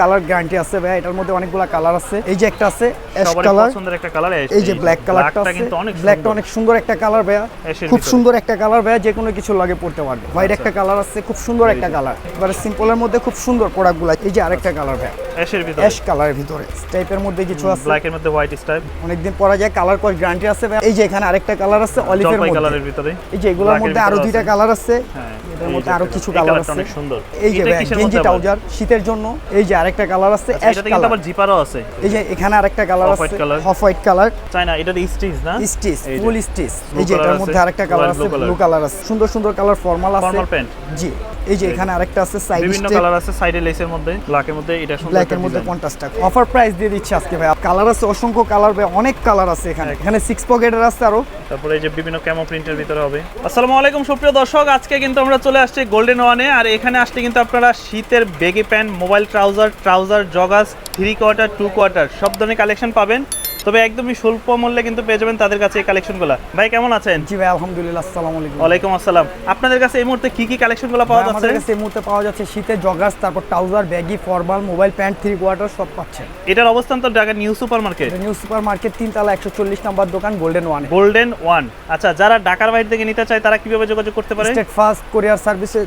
Colour guarantee আছে ভাই এটার মধ্যে অনেকগুলা কালার আছে। এই যে একটা আছে অ্যাশ কালার পছন্দের একটা কালার এই যে ব্ল্যাক কালারটা আছে। ব্ল্যাকটা অনেক সুন্দর। একটা কালার অ্যাশের খুব সুন্দর একটা কালার ভাইয়া যে কোনো কিছু লাগে পড়তে পারবে। হোয়াইট আচ্ছা। একটা কালার আছে খুব সুন্দর একটা কালার এবারে সিম্পলের মধ্যে খুব সুন্দর প্রোডাক্টগুলো এই যে আরেকটা কালার ভাইয়া। অ্যাশের ভিতরে। অ্যাশ কালারের ভিতরে। টাইপের মধ্যে কিছু আছে। ব্ল্যাকের মধ্যে হোয়াইট স্টাইপ অনেকদিন পরা যায় কালার কোয়ার গ্যারান্টি আছে ভাইয়া। এই যে এখানে আরেকটা কালার আছে অলিভের মধ্যে। কালারের ভিতরে। এই যে এগুলোর মধ্যে আরও দুইটা কালার আছে। হ্যাঁ। এই মধ্যে আরও কিছু কালার আছে। অনেক সুন্দর। এই যে গেঞ্জি ট্রাউজার শীতের জন্য। এই যে আরেকটা কালার আছে আচ্ছা, অ্যাশ কিন্তু কালার আবার জিপারও আছে। এই যে এখানে আরেকটা কালার আছে অফ হোয়াইট কালার চাই না এটা স্টিচ না? স্টিচ। ফুল স্টিচ এই যে এটার মধ্যে আরেকটা কালার আছে ব্লু কালার আছে। সুন্দর সুন্দর কালার ফর্মাল আছে। ফর্মাল প্যান্ট জি। এই যে এখানে আরেকটা আছে সাইড বিভিন্ন কালার আছে সাইডে লেসের মধ্যে ব্ল্যাকের মধ্যে এটা সুন্দর ব্ল্যাকের মধ্যে পঞ্চাশ টাকা অফার প্রাইস দিয়ে দিচ্ছি আজকে ভাই। কালার আছে অসংখ্য কালার ভাই অনেক কালার আছে এখানে। এখানে সিক্স পকেটের আছে আরও। তারপরে এই যে বিভিন্ন ক্যামো প্রিন্টের ভিতরে হবে। আসসালামু আলাইকুম সুপ্রিয় দর্শক। আজকে কিন্তু আমরা চলে আসছি গোল্ডেন ওয়ানে আর এখানে আসলে কিন্তু আপনারা শীতের baggy pant mobile trouser trouser joggers three quarter two quarter সব ধরনের কালেকশন পাবেন। তবে একদমই স্বল্প মূল্যে কিন্তু পেয়ে যাবেন তাদের কাছে এই কালেকশনগুলো ভাই কেমন আছেন? জি ভাই আলহামদুলিল্লাহ আসসালামু আলাইকুম। ওয়ালাইকুম আসসালাম। আপনাদের কাছে এই মুহূর্তে কি কি কালেকশনগুলো পাওয়া যাচ্ছে আমাদের কাছে এই মুহূর্তে পাওয়া যাচ্ছে শীতের জগার্স তারপর trouser baggy formal mobile pant three quarter সব পাচ্ছেন। এটার অবস্থান তো Dhaka new super market new super market তিনতলা একশো চল্লিশ নাম্বার দোকান গোল্ডেন ওয়ান গোল্ডেন ওয়ান আচ্ছা যারা ঢাকার বাইরে থেকে নিতে চায় তারা কীভাবে যোগাযোগ করতে পারে? স্টেট ফার্স্ট কোরিয়ার সার্ভিসে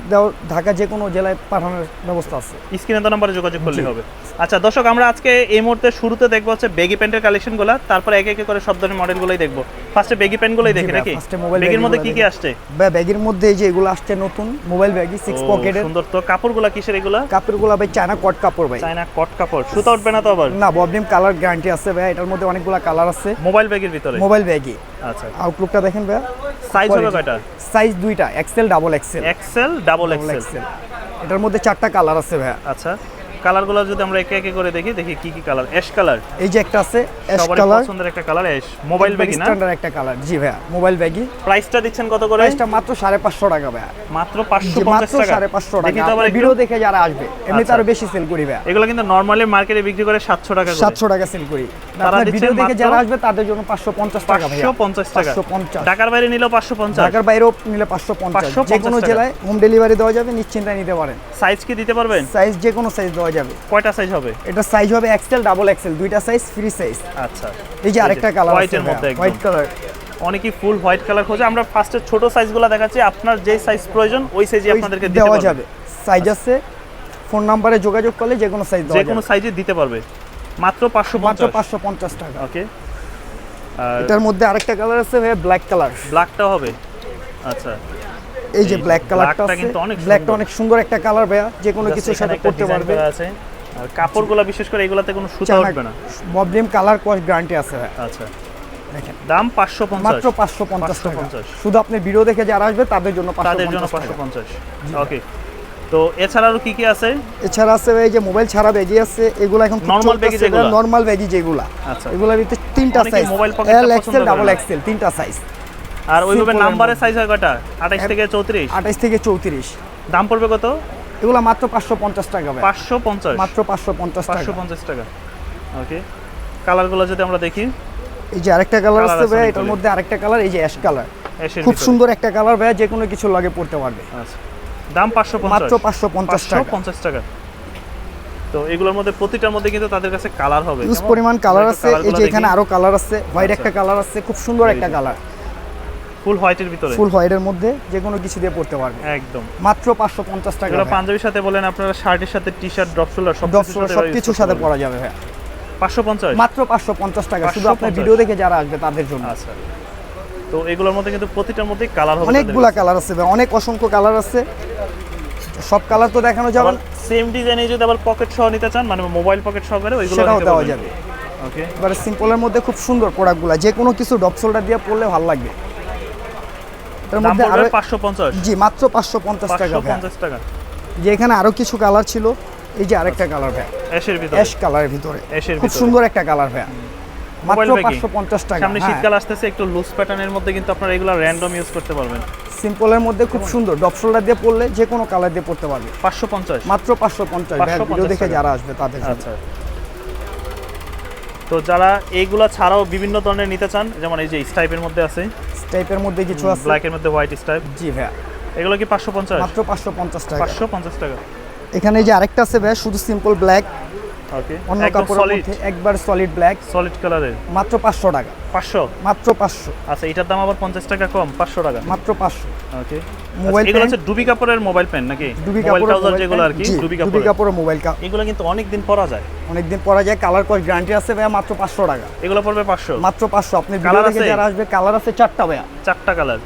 ঢাকা যে কোনো জেলায় পাঠানোর ব্যবস্থা আছে। স্ক্রিনে তো নাম্বারে যোগাযোগ করলে হবে। আচ্ছা দর্শক আমরা আজকে এই মুহূর্তে শুরুতে দেখব হচ্ছে বেগি প্যান্টের কালেকশনগুলো তারপরে একে একে করে সব ধরনের মডেলগুলোই দেখব। ফার্স্টে বেগি প্যান্টগুলোই দেখি নাকি? mobile বেগের bag মধ্যে কি কি আসছে? বা ব্যাগের মধ্যে এই যে এগুলো আসছে নতুন মোবাইল ব্যাগই সিক্স পকেটের সুন্দর তো। কাপড়গুলো কিসের এগুলা? কাপড়গুলো ভাই চায়না কট কাপড় ভাই। চায়না কট কাপড়। সুতা উঠবে না তো আবার? না ববলিম কালার গ্যারান্টি আছে ভাই এটার মধ্যে অনেকগুলো কালার আছে। মোবাইল ব্যাগের ভিতরে? মোবাইল ব্যাগি আচ্ছা আউটলুকটা দেখেন ভাই। সাইজ হবে কয়টা? সাইজ দুইটা XL double XL XL double XL এটার মধ্যে চারটা কালার আছে ভাই। আচ্ছা। কালারগুলো যদি আমরা একে একে করে দেখি দেখি কি কি কালার। Ash colour. এই যে একটা আছে অ্যাশ কালার। পছন্দের একটা কালার অ্যাশ। মোবাইল ব্যাগই না? স্ট্যান্ডার্ড একটা কালার। জি ভাইয়া মোবাইল ব্যাগই। প্রাইসটা দিচ্ছেন কত করে? প্রাইসটা মাত্র সাড়ে পাঁচশো টাকা ভাইয়া। মাত্র পাঁচশো জি, পঞ্চাশ মাত্র টাকা। সাড়ে পাঁচশো দেখি টাকা তো আবার ভিডিও দেখে যারা আসবে এমনিতে আচ্ছা। আরও বেশি সেল করি ভাইয়া। এগুলো কিন্তু নর্মালি মার্কেটে বিক্রি করে সাতশো টাকা করে। সাতশো টাকা সেল করি। তারা ভিডিও দেখে যারা আসবে তাদের জন্য পাঁচশো পঞ্চাশ টাকা ভাইয়া। পাঁচশো পঞ্চাশ টাকা। পাঁচশো পঞ্চাশ। ঢাকার বাইরে নিলেও পাঁচশো পঞ্চাশ। ঢাকার বাইরেও নিলে পাঁচশো পঞ্চাশ। 550 যে কোনো জেলায় হোম ডেলিভারি দেওয়া যাবে নিশ্চিন্তায় নিতে পারেন। সাইজ কি দিতে পারবেন? সাইজ যে কোনো সাইজ দেওয়া যাবে। কয়টা সাইজ হবে? এটা সাইজ হবে এক্সেল ডাবল এক্সেল দুইটা সাইজ ফ্রি সাইজ আচ্ছা। এই যে আরেকটা কালার হোয়াইটের মধ্যে। হোয়াইট কালার অনেকেই ফুল হোয়াইট কালার খোঁজে। আমরা ফার্স্টে ছোট সাইজগুলো দেখাচ্ছি। আপনার যে সাইজ প্রয়োজন ওই সাইজে আপনাদেরকে দিতে দেওয়া পারবে। যাবে। সাইজ আছে। ফোন নাম্বারে যোগাযোগ করলে যে কোনো সাইজ যে কোনো সাইজে দিতে পারবে। মাত্র পাঁচশো মাত্র পঞ্চাশ। পাঁচশো পঞ্চাশ টাকা। ওকে এটার মধ্যে আরেকটা কালার আছে ভাই ব্ল্যাক কালার ব্ল্যাকটা হবে। আচ্ছা। এই যে ব্ল্যাক কালারটা আছে ব্ল্যাকটা অনেক সুন্দর। একটা কালার ভাইয়া যে কোনো কিছুর সাথে করতে পারবে। আছে। আর কাপড়গুলো বিশেষ করে এগুলাতে কোনো সুতা উঠবে না। ববলিম কালার কোয়াশ গ্যারান্টি আছে আচ্ছা। দেখেন দাম পাঁচশো পঞ্চাশ। মাত্র পাঁচশো পঞ্চাশ টাকা। 550 শুধু আপনি ভিডিও দেখে যারা আসবে তাদের জন্য তাদের জন্য ওকে তো এছাড়া আরও কি কি আছে? এছাড়া আছে এই যে মোবাইল ছাড়া ব্যাগি আছে এগুলো এখন Normal baggy যেগুলা? নর্মাল ব্যাগি যেগুলা। আচ্ছা। এগুলোর ভিতরে তিনটা সাইজ mobile pocket টা এল এক্সেল ডাবল এক্সেল তিনটা সাইজ আর ওইভাবে নাম্বারের সাইজ হয় কয়টা? আঠাইশ থেকে চৌত্রিশ? আঠাইশ থেকে চৌত্রিশ। দাম পড়বে কত? এগুলো মাত্র পাঁচশো পঞ্চাশ টাকা পাঁচশো পঞ্চাশ? মাত্র পাঁচশো পঞ্চাশ পাঁচশো টাকা পঞ্চাশ টাকা। ওকে কালারগুলো যদি আমরা দেখি। এই যে আরেকটা কালার আছে ভাই। এটার মধ্যে আরেকটা কালার এই যে অ্যাশ কালার খুব সুন্দর একটা কালার ভাই যে কোনো কিছু লাগে পড়তে পারবে। আচ্ছা। দাম পাঁচশো মাত্র পাঁচশো পঞ্চাশ টাকা। পঞ্চাশ টাকা। তো এগুলোর মধ্যে প্রতিটার মধ্যে কিন্তু তাদের কাছে কালার হবে। ইউজ পরিমাণ কালার আছে এই যে এখানে আরও কালার আছে হোয়াইট আচ্ছা। একটা কালার আছে খুব সুন্দর একটা কালার ফুল হোয়াইটের ভিতরে? ফুল হোয়াইটের মধ্যে যে কোনো কিছু দিয়ে পড়তে পারবে। একদম। মাত্র পাঁচশো পঞ্চাশ টাকা এগুলো পাঞ্জাবির সাথে বলেন আপনারা শার্টের সাথে টি শার্ট ড্রপ শোল্ডার সব সব কিছুর সাথে পরা যাবে ভাই পাঁচশো পঞ্চাশ? মাত্র পাঁচশো পঞ্চাশ টাকা। শুধু আপনার ভিডিও দেখে যারা আসবে তাদের জন্য। আচ্ছা। তো এগুলোর মধ্যে কিন্তু প্রতিটার মধ্যে কালার হবে অনেকগুলা কালার আছে ভাই। অনেক অসংখ্য কালার আছে। সব কালার তো দেখানো যাবে। সেম ডিজাইনে যদি আবার পকেট সহ নিতে চান মানে মোবাইল পকেট সহকারে ওইগুলো সেটাও দেওয়া যাবে। ওকে এবারে সিম্পলের মধ্যে খুব সুন্দর প্রোডাক্টগুলো যে কোনো কিছু ডপ শোল্ডার দিয়ে পরলে ভালো লাগবে। দাম মধ্যে আরও পড়বে পাঁচশো পঞ্চাশ। জি মাত্র পাঁচশো পঞ্চাশ টাকা পাঁচশো ভাই পঞ্চাশ টাকা। যে এখানে আরও কিছু কালার ছিল এই যে আরেকটা কালার ভাই। অ্যাশের ভিতরে। অ্যাশ কালারের ভিতরে। অ্যাশের খুব ভিতরে। সুন্দর একটা কালার ভাই। মাত্র Mobile baggy। পাঁচশো পঞ্চাশ টাকা সামনে হ্যাঁ। শীতকাল আসতেছে একটু লুজ প্যাটার্নের মধ্যে কিন্তু আপনারা এগুলো র্যান্ডম ইউজ করতে পারবেন। সিম্পলের মধ্যে খুব সুন্দর। ডপ শোল্ডার দিয়ে পরলে যে কোনো কালার দিয়ে পড়তে পারবে। পাঁচশো পঞ্চাশ। মাত্র পাঁচশো পঞ্চাশ ভাই। 550 ভিডিও দেখে যারা আসবে তাদের আচ্ছা। তো যারা এইগুলা ছাড়াও বিভিন্ন ধরনের নিতে চান যেমন এই যে স্টাইপের মধ্যে আছে। স্টাইপের মধ্যে কিছু আছে। ব্ল্যাকের মধ্যে হোয়াইট স্টাইপ জি ভাইয়া। এগুলো কি পাঁচশো পঞ্চাশ? মাত্র পাঁচশো পঞ্চাশ টাকা। পাঁচশো পঞ্চাশ টাকা। এখানে এই যে আরেকটা আছে ভাই শুধু সিম্পল ব্ল্যাক ওকে অন্য কাপড়ের মধ্যে একবার সলিড ব্ল্যাক সলিড কালারের মাত্র পাঁচশো টাকা। পাঁচশো? মাত্র পাঁচশো। আচ্ছা এটার দাম আবার পঞ্চাশ টাকা কম পাঁচশো টাকা। মাত্র পাঁচশো। ওকে মোবাইল এগুলো। হচ্ছে ডুবি কাপড়ের মোবাইল প্যান্ট নাকি? ডুবি কাপড়ের ট্রাউজার যেগুলো আর কি ডুবি ডুবি কাপড়ের। মোবাইল কাপ এগুলো কিন্তু অনেক দিন পরা যায়। অনেকদিন পরা যায় কালার কোর্স গ্যারান্টি আছে ভাইয়া মাত্র পাঁচশো টাকা। এগুলো পড়বে পাঁচশো। মাত্র পাঁচশো আপনি ভিডিও দেখে যারা আসবে কালার আছে চারটা ভাইয়া। চারটা কালার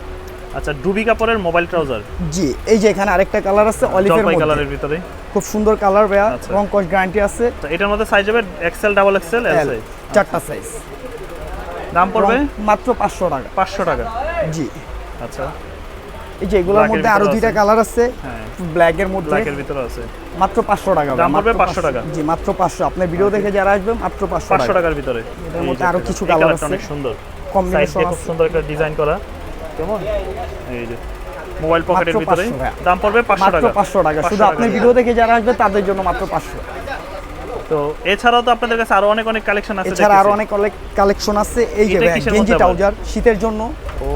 আচ্ছা ডুবি কাপড়ের মোবাইল ট্রাউজার জি এই যে এখানে আরেকটা কালার আছে অলিভের মধ্যে। কালারের ভিতরে খুব সুন্দর কালার ভাইয়া আচ্ছা। রং কোর্স গ্যারান্টি আছে। তো এটার মধ্যে সাইজ হবে XL double XL L size চারটা সাইজ দাম পড়বে? মাত্র পাঁচশো টাকা। পাঁচশো টাকা। জি। আচ্ছা। এই যে এগুলোর মধ্যে আরও দুইটা কালার আছে হ্যাঁ। ব্ল্যাক এর মধ্যে। ব্ল্যাকের ভিতরে আছে। মাত্র পাঁচশো টাকা দাম পড়বে 500 টাকা। জি মাত্র পাঁচশো। আপনার ভিডিও দেখে যারা আসবে মাত্র পাঁচশো পাঁচশো টাকা। টাকার ভিতরে। এই মধ্যে আরও কিছু কালার আছে। অনেক সুন্দর। কম্বিনেশন খুব সুন্দর একটা ডিজাইন করা। কেমন? এই যে মোবাইল পকেটের ভিতরে দাম পড়বে পাঁচশো টাকা। পাঁচশো টাকা। শুধু ভিডিও দেখে যারা আসবে তাদের জন্য মাত্র পাঁচশো। তো এছাড়াও তো আপনাদের কাছে আরও অনেক অনেক কালেকশন আছে এছাড়া আরও দেখতেছি। অনেক কালেকশন আছে। এই যে গেঞ্জি ট্রাউজার শীতের জন্য।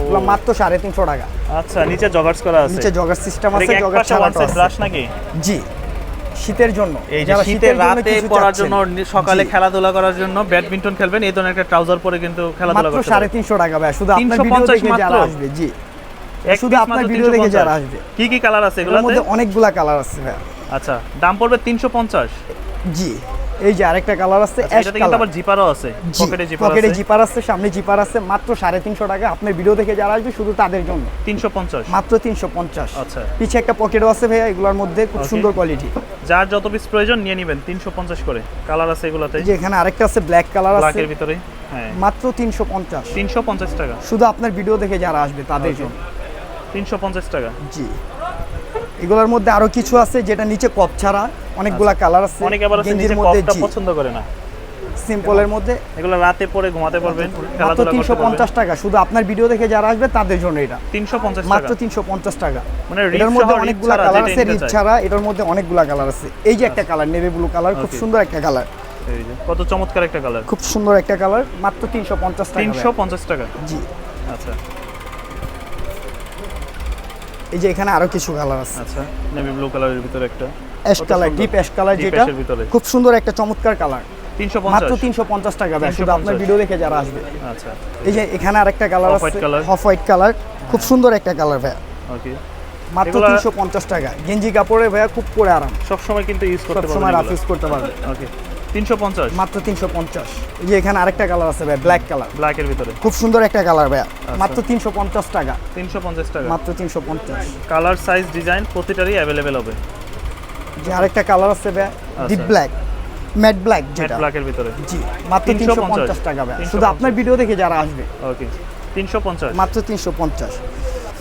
এগুলো মাত্র সাড়ে তিনশো টাকা। আচ্ছা নিচে জগার্স করা আছে। নিচে জগার সিস্টেম আছে side আছে। brush নাকি? জি। শীতের জন্য। এই যে শীতের রাতে পড়ার জন্য সকালে খেলাধুলা করার জন্য ব্যাডমিন্টন খেলবেন এই ধরনের একটা ট্রাউজার পরে কিন্তু খেলাধুলা মাত্র করতে সাড়ে পারবেন তিনশো টাকা ভাই শুধু আপনার ভিডিও দেখে যারা আসবে জি। শুধু আপনার ভিডিও দেখে 350 যারা আসবে। কি কি কালার আছে এগুলোর এগুলোতে? মধ্যে অনেকগুলা কালার আছে ভাই। আচ্ছা দাম পড়বে তিনশো পঞ্চাশ? জি। এই যে আরেকটা কালার আছে অ্যাশ কিন্তু কালার আবার জিপারও আছে পকেটে জিপার পকেটে আছে। জিপার আছে সামনে জিপার আছে মাত্র সাড়ে তিনশো টাকা। আপনার ভিডিও দেখে যারা আসবে শুধু তাদের জন্য। তিনশো পঞ্চাশ। মাত্র তিনশো পঞ্চাশ। আচ্ছা। পিছে একটা পকেটও আছে ভাইয়া এগুলোর মধ্যে খুব সুন্দর কোয়ালিটি যার যত পিস প্রয়োজন নিয়ে নেবেন তিনশো পঞ্চাশ করে। কালার আছে এগুলোতে। এই যে এখানে আরেকটা আছে ব্ল্যাক কালার আছে। ব্ল্যাকের ভিতরে হ্যাঁ। মাত্র তিনশো পঞ্চাশ। তিনশো পঞ্চাশ টাকা। শুধু আপনার ভিডিও দেখে যারা আসবে তাদের জন্য। তিনশো পঞ্চাশ টাকা। জি। এগুলোর মধ্যে আরও কিছু আছে যেটা নিচে কপ ছাড়া অনেকগুলা কালার আছে। অনেকে আবার গেঞ্জির নিচে মধ্যে কপটা পছন্দ করে না। সিম্পলের মধ্যে। এগুলো রাতে পরে ঘুমাতে পারবেন মাত্র খেলাধুলা তিনশো করতে পারবেন পঞ্চাশ টাকা। শুধু আপনার ভিডিও দেখে যারা আসবে তাদের জন্য এটা। তিনশো পঞ্চাশ মাত্র টাকা। তিনশো পঞ্চাশ টাকা। মানে এটার মধ্যে অনেকগুলা কালার আছে রিপ ছাড়া এটার মধ্যে অনেকগুলা কালার আছে। এই যে একটা কালার নেভি ব্লু কালার খুব সুন্দর একটা কালার কত চমৎকার একটা কালার খুব সুন্দর একটা কালার মাত্র তিনশো পঞ্চাশ টাকা। তিনশো পঞ্চাশ টাকা। জি। আচ্ছা। এই যে এখানে আরও কিছু কালার আছে। আচ্ছা নেভি ব্লু কালারের ভিতরে একটা। Ash colour deep ash colour যেটা। খুব সুন্দর একটা চমৎকার কালার মাত্র পঞ্চাশ। তিনশো পঞ্চাশ টাকা ভাই শুধু আপনার ভিডিও দেখে যারা আসবে। আচ্ছা। এই যে এখানে আরেকটা কালার আছে। অফ হোয়াইট কালার খুব সুন্দর একটা কালার ভাইয়া। ওকে মাত্র এগুলা- তিনশো পঞ্চাশ টাকা। গেঞ্জি কাপড়ে ভাইয়া খুব পরে আরাম। সব সময় কিন্তু ইউজ করতে সবসময় রাফ পারবেন ইউজ করতে পারবে ওকে তিনশো পঞ্চাশ। মাত্র তিনশো পঞ্চাশ। এই যে এখানে আরেকটা কালার আছে ভাই ব্ল্যাক কালার ব্ল্যাকের ভিতরে। খুব সুন্দর একটা কালার ভাইয়া। আচ্ছা। মাত্র তিনশো পঞ্চাশ টাকা। তিনশো পঞ্চাশ টাকা। মাত্র তিনশো পঞ্চাশ। কালার সাইজ ডিজাইন প্রতিটারই অ্যাভেলেবেল হবে। যে আরেকটা কালার আছে ভাইয়া deep. Black matte black matte যেটা। ব্ল্যাকের ভিতরে। জি মাত্র 350 তিনশো পঞ্চাশ টাকা 350 শুধু আপনার ভিডিও দেখে যারা আসবে। ওকে তিনশো পঞ্চাশ। মাত্র তিনশো পঞ্চাশ।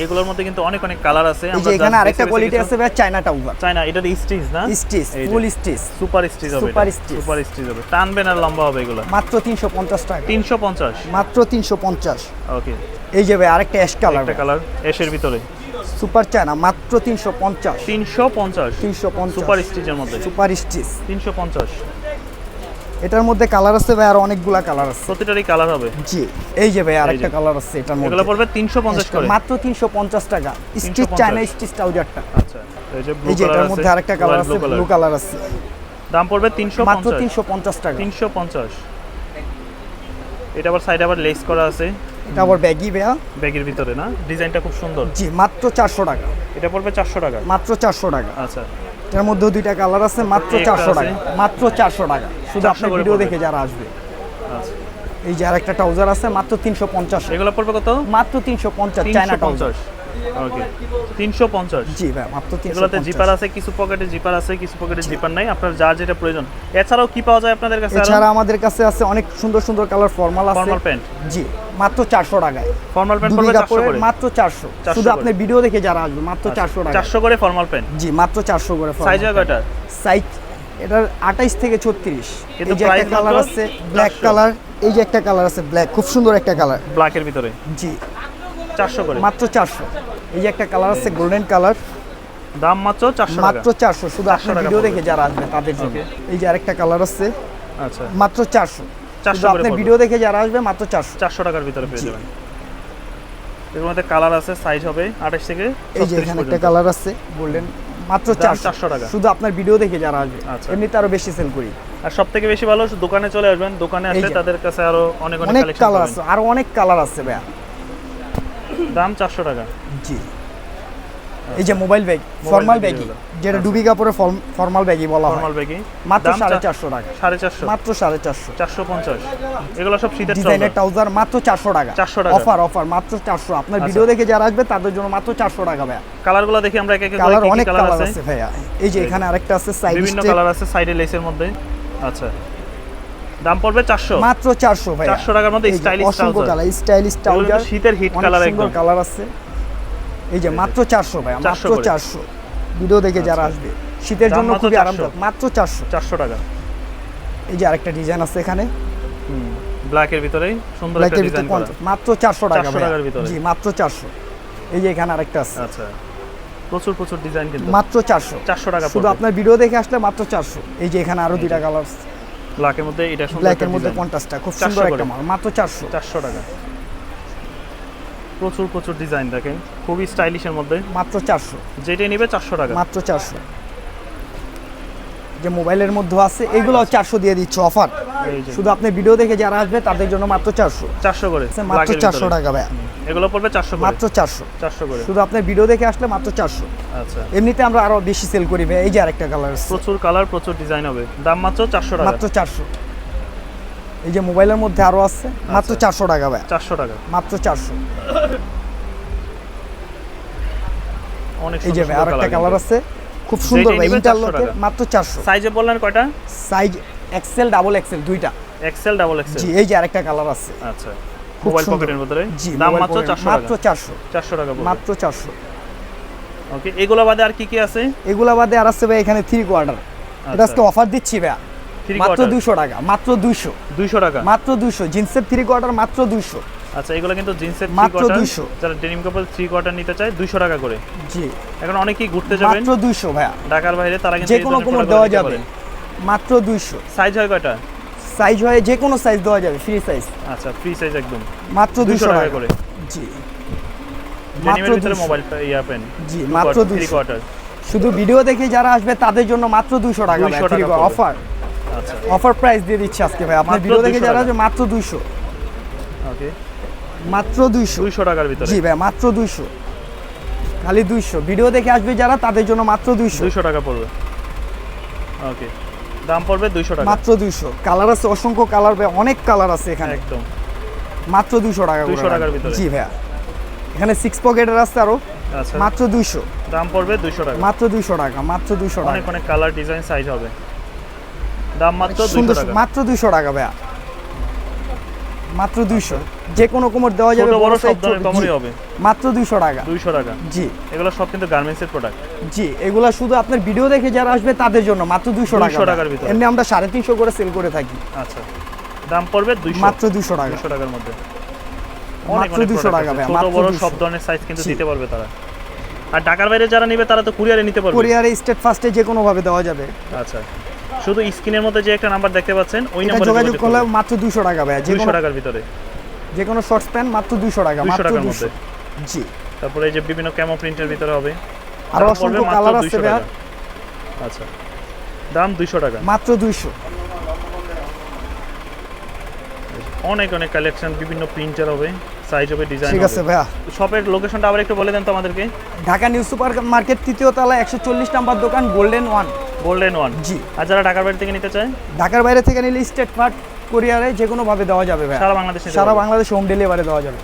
এগুলোর মধ্যে কিন্তু অনেক অনেক কালার আছে। এই যে এখানে আরেকটা কোয়ালিটি আছে ভাইয়া চায়না টাউজার চাই না এটা স্টিচ না? Stitch full stitch super stitch হবে Super stitch। সুপার স্টিচ হবে। টানবেন আর লম্বা হবে এগুলো? মাত্র তিনশো পঞ্চাশ টাকা। তিনশো পঞ্চাশ? মাত্র তিনশো পঞ্চাশ। ওকে এই যে ভাই আরেকটা অ্যাশ কালার একটা কালার এসের ভিতরে। সুপার চায়না মাত্র তিনশো পঞ্চাশ। তিনশো পঞ্চাশ। তিনশো পঞ্চাশ। সুপার স্টিচের মধ্যে। সুপার স্টিচ তিনশো পঞ্চাশ। এটার মধ্যে কালার আছে ভাই আর অনেকগুলা কালার আছে। প্রতিটারই কালার হবে। জি এই যে ভাই আরেকটা কালার আছে এটার মধ্যে। এগুলো পড়বে তিনশো পঞ্চাশ করে। মাত্র তিনশো পঞ্চাশ টাকা। স্টিচ 350 চায়না স্টিচ ট্রাউজারটা আচ্ছা এই যে ব্লু কালার এটার মধ্যে আরেকটা কালার আছে ব্লু কালার আছে। দাম পড়বে তিনশো মাত্র পঞ্চাশ তিনশো পঞ্চাশ টাকা। তিনশো পঞ্চাশ। এটা আবার সাইডে আবার লেস করা আছে। এটা আবার ব্যাগি ভাইয়া। ব্যাগের ভিতরে না? ডিজাইনটা খুব সুন্দর। জি মাত্র চারশো টাকা। এটা পড়বে চারশো টাকা। মাত্র চারশো টাকা। আচ্ছা। এটার মধ্যে দুইটা কালার আছে মাত্র চারশো টাকা মাত্র চারশো টাকা। শুধু 400 আপনার ভিডিও দেখে যারা আসবে। আচ্ছা। এই যে আরেকটা ট্রাউজার আছে মাত্র তিনশো পঞ্চাশ। এগুলো পড়বে কত? মাত্র তিনশো পঞ্চাশ চায়না ট্রাউজার। ওকে তিনশো পঞ্চাশ। জি ভাই মাত্র তিনশো এগুলোতে জিপার আছে কিছু পকেটে জিপার আছে কিছু পকেটে জিপার নাই। আপনার যার যেটা প্রয়োজন। এছাড়াও কি পাওয়া যায় আপনাদের কাছে এছাড়া আমাদের কাছে আছে অনেক সুন্দর সুন্দর কালার ফর্মাল আছে। ফর্মাল প্যান্ট জি মাত্র চারশো টাকায়। ফর্মাল প্যান্ট পড়বে চারশো কাপড়ের করে। মাত্র 400 শুধু আপনি ভিডিও দেখে যারা আসবে মাত্র চারশো টাকা চারশো করে ফর্মাল প্যান্ট জি মাত্র চারশো করে সাইজ হয় কয়টা সাইজ এটার আঠাইশ থেকে ছত্রিশ। কিন্তু এই যে একটা কালার আছে ব্ল্যাক কালার এই যে একটা কালার আছে ব্ল্যাক খুব সুন্দর একটা কালার ব্ল্যাকের ভিতরে। জি। চারশো করে। মাত্র চারশো। এই যে একটা কালার আছে গোল্ডেন কালার। দাম মাত্র চারশো মাত্র চারশো শুধু 400 ভিডিও দেখে যারা আসবে তাদের জন্য। এই যে আরেকটা কালার আছে আচ্ছা। মাত্র চারশো। 400 শুধু আপনার ভিডিও দেখে যারা আসবে মাত্র চারশো। চারশো টাকার ভিতরে পেয়ে যাবেন। এর মধ্যে কালার আছে সাইজ হবে আঠাশ থেকে এই যে এখানে একটা কালার আছে গোল্ডেন মাত্র চারশো। টাকা। শুধু আপনার ভিডিও দেখে যারা আসবে। আচ্ছা। এমনিতে আরও বেশি সেল করি। আর সব থেকে বেশি ভালো দোকানে চলে আসবেন। দোকানে আসলে তাদের কাছে আরও অনেক অনেক অনেক কালার আছে আরও অনেক কালার আছে ভাইয়া। দাম চারশো টাকা। জি। এই যে মোবাইল ব্যাগ ফর্মাল ব্যাগই যেটা আচ্ছা। ডুবি কাপড়ে ফর্মাল ব্যাগই বলা হয়। নর্মাল ব্যাগই মাত্র দাম সাড়ে চা- চারশো টাকা। সাড়ে চারশো। মাত্র সাড়ে চারশো। চারশো পঞ্চাশ। এগুলো সব শীতের ডিজাইনের ট্রাউজার মাত্র চারশো টাকা। 400 টাকা। অফার অফার মাত্র চারশো। আপনার আচ্ছা। ভিডিও দেখে যারা আসবে তাদের জন্য মাত্র চারশো টাকা ভাইয়া। কালারগুলো দেখি আমরা এক এক করে কালার অনেক কালার আছে? ভাইয়া। এই যে এখানে আরেকটা আছে সাইড বিভিন্ন কালার আছে সাইডে লেসের মধ্যে। আচ্ছা। দাম পড়বে চারশো। মাত্র চারশো ভাইয়া। 400 টাকার মধ্যে কালার স্টাইলিশ ট্রাউজার শীতের হিট কালার একদম। কালার আছে। এই যে মাত্র চারশো ভাইয়া 400 মাত্র করে। চারশো। ভিডিও দেখে যারা আচ্ছা। আসবে শীতের জন্য খুবই আরামদায়ক মাত্র চারশো। চারশো টাকা। এই যে আরেকটা ডিজাইন আছে এখানে। ব্ল্যাকের ভিতরে সুন্দর একটা ডিজাইন করা। মাত্র চারশো টাকা 400 টাকার ভিতরে। জি মাত্র চারশো। এই যে এখানে আরেকটা আছে। আচ্ছা। প্রচুর প্রচুর ডিজাইন কিন্তু। মাত্র চারশো। চারশো টাকা শুধু আপনার ভিডিও দেখে আসলে মাত্র চারশো। এই যে এখানে আরও দুইটা কালার ব্ল্যাকের মধ্যে এটা সুন্দর ব্ল্যাকের মধ্যে কন্ট্রাস্টটা খুব সুন্দর একটা মাল মাত্র চারশো। চারশো টাকা। প্রচুর প্রচুর ডিজাইন দেখেন। খুবই স্টাইলিশের মধ্যে। মাত্র চারশো। যেটা নেবে চারশো টাকা। মাত্র চারশো। যে মোবাইলের মধ্যে আছে এগুলো চারশো দিয়ে দিচ্ছে অফার শুধু আপনি ভিডিও দেখে যারা আসবে তাদের জন্য মাত্র চারশো। চারশো করে মাত্র চারশো টাকা ভাইয়া। এগুলো পড়বে চারশো মাত্র চারশো। চারশো করে। শুধু আপনার ভিডিও দেখে আসলে মাত্র চারশো। আচ্ছা। এমনিতে আমরা আরও বেশি সেল করি ভাই এই যে আরেকটা কালার প্রচুর কালার প্রচুর ডিজাইন হবে। দাম মাত্র চারশো টাকা। মাত্র চারশো। এই যে মোবাইলের মধ্যে আরও আছে। মাত্র আচ্ছা। চারশো টাকা ভাই চারশো টাকা। মাত্র চারশো। এই যে সুন্দর ভাই আর একটা কালার আছে। খুব সুন্দর ভাই নিবে 400 ইন্টারলকের। মাত্র চারশো। সাইজে বললেন কয়টা? সাইজ এক্সেল ডাবল এক্সেল দুইটা। এক্সেল ডাবল এক্সেল জি এই যে আরেকটা কালার আছে। আচ্ছা খুব মোবাইল পকেটের ভিতরে? জি দাম মাত্র পকেট- চারশো মাত্র টাকা? চারশো। চারশো টাকা পড়বে মাত্র চারশো। ওকে এগুলো বাদে আর কি কি আছে? এগুলা বাদে আর আছে ভাই এখানে থ্রি কোয়ার্টার এটা আজকে অফার দিচ্ছি ভাই মাত্র কোয়ার্টার দুশো টাকা মাত্র দুইশো। দুইশো টাকা? মাত্র দুশো জিন্সের থ্রি কোয়ার্টার মাত্র দুশো আচ্ছা এগুলো কিন্তু জিন্সের থ্রি মাত্র কোয়ার্টার 200 যারা ডেনিম কাপড় থ্রি কোয়ার্টার নিতে চায় দুইশো টাকা করে। জি। এখন অনেকেই ঘুরতে যাবেন। মাত্র দুইশো ভাইয়া। ঢাকার বাইরে তারা কিন্তু যে কোনো কোমর দেওয়া যাবে। মাত্র দুইশো। সাইজ হয় কয়টা? সাইজ হয় যে কোনো সাইজ দেওয়া যাবে ফ্রি সাইজ আচ্ছা ফ্রি সাইজ একদম। মাত্র দুইশো টাকা করে। জি। মাত্র ডেনিমের ভিতরে 200 মোবাইল ইয়া পেন জি মাত্র দুইশো। কোয়ার্টার শুধু ভিডিও দেখে যারা আসবে তাদের জন্য মাত্র দুইশো টাকা 200 টাকা পড়বে। অফার অফার প্রাইস দিয়ে দিচ্ছি আজকে ভাই আপনার ভিডিও দেখে যারা। আসবে মাত্র দুইশো। ওকে মাত্র দুইশো। দুইশো টাকার ভিতরে। জি ভাই মাত্র দুইশো। খালি দুইশো। ভিডিও দেখে আসবে যারা তাদের জন্য মাত্র দুইশো। দুইশো টাকা পড়বে। ওকে দাম পড়বে দুইশো টাকা। মাত্র দুইশো। কালার আছে অসংখ্য কালার ভাই অনেক কালার আছে এখানে। একদম। মাত্র দুইশো টাকা করে 200 টাকার ভিতরে। জি ভাইয়া। এখানে সিক্স পকেটের আছে আরও। আচ্ছা। মাত্র দুইশো। দাম পড়বে দুইশো টাকা। মাত্র দুইশো টাকা মাত্র দুইশো অনেক টাকা। অনেক কালার ডিজাইন সাইজ হবে। দাম মাত্র দুইশো সুন্দর টাকা। মাত্র দুইশো টাকা ভাইয়া। মাত্র দুইশো। যে কোনো কোমর দেওয়া যাবে বড় সব ধরনের হবে। মাত্র দুইশো টাকা। দুইশো টাকা। জি। এগুলো সব কিন্তু গার্মেন্টসের প্রোডাক্ট জি এগুলা শুধু আপনার ভিডিও দেখে যারা আসবে তাদের জন্য মাত্র দুইশো টাকা। 200 টাকার ভিতরে। এমনি আমরা সাড়ে তিনশো করে সেল করে থাকি। আচ্ছা। দাম পড়বে দুইশো। মাত্র দুইশো টাকা। দুশো টাকার মধ্যে। মাত্র 200 টাকা ভাই, মাত্র বড় সব ধরনের সাইজ কিন্তু। দিতে পারবে তারা। আর ঢাকার বাইরে যারা নিবে তারা তো কুরিয়ারে নিতে পারবে। কোরিয়ারে স্টেট ফার্স্টে যে কোনো ভাবে দেওয়া যাবে। আচ্ছা। শুধু স্ক্রিনের মধ্যে যে একটা নাম্বার দেখতে পাচ্ছেন ওই নাম্বারে যোগাযোগ করলে মাত্র দুইশো টাকা ভাইয়া যে দুইশো কোনো টাকার ভিতরে। যে কোনো শর্টস প্যান্ট মাত্র দুইশো টাকা 200 মাত্র টাকার দুইশো মধ্যে। জি। তারপরে এই যে বিভিন্ন ক্যামো প্রিন্টের ভিতরে হবে। আরও অসংখ্য কালার আছে 200 টাকা। আচ্ছা। দাম দুইশো টাকা। মাত্র দুইশো অনেক অনেক কালেকশন বিভিন্ন প্রিন্টার হবে সাইজ হবে ডিজাইন ঠিক আছে ভাইয়া। শপের লোকেশনটা আবার একটু বলে দেন তো আমাদেরকে। ঢাকা নিউ সুপার মার্কেট তৃতীয় তলা একশো চল্লিশ নাম্বার দোকান গোল্ডেন ওয়ান গোল্ডেন ওয়ান জি। আর যারা ঢাকার বাইরে থেকে নিতে চায়? ঢাকার বাইরে থেকে নিলে স্টেট ফার্ট কোরিয়ারে যে কোনোভাবে দেওয়া যাবে সারা বাংলাদেশে সারা বাংলাদেশ হোম ডেলিভারি দেওয়া যাবে।